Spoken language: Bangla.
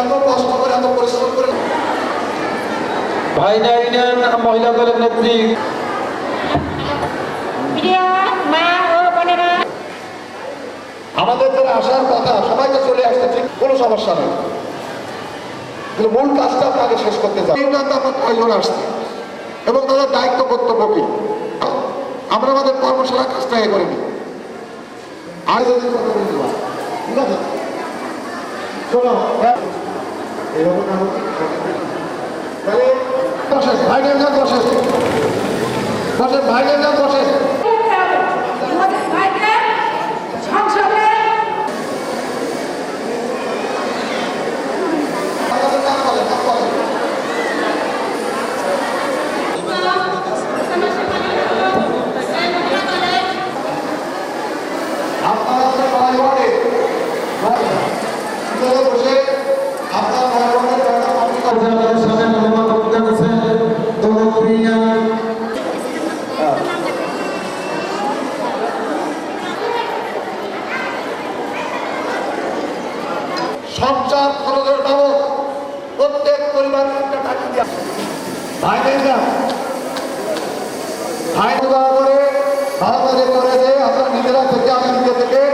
এত কষ্ট করে এত পরিশ্রম করে ভাইনা ইউনিয়ন মহিলা দলের নেত্রী। প্রিয় মা ও বোনেরা। আমাদের যারা আসার কথা সবাইকে চলে আসছে ঠিক কোনো সমস্যা নেই। কিন্তু মূল কাজটা আপনাকে শেষ করতে চাই আমরা কয়জন আসছি এবং তাদের দায়িত্ব কর্তব্য কি? আমরা আমাদের কর্মশালা কাজটাকে করে করিনি। আর যদি কথা ঠিক আছে শোনো হ্যাঁ? এরকম না হোক। তাহলে বসেন ভাইদের যান বসেন বসেন ভাইদের হচ্ছে ভিতরে বসে আপনার নয় ওয়ার্ডের সঞ্চার খরচের বাবদ প্রত্যেক পরিবার একটা টাকা দিয়া। ভাই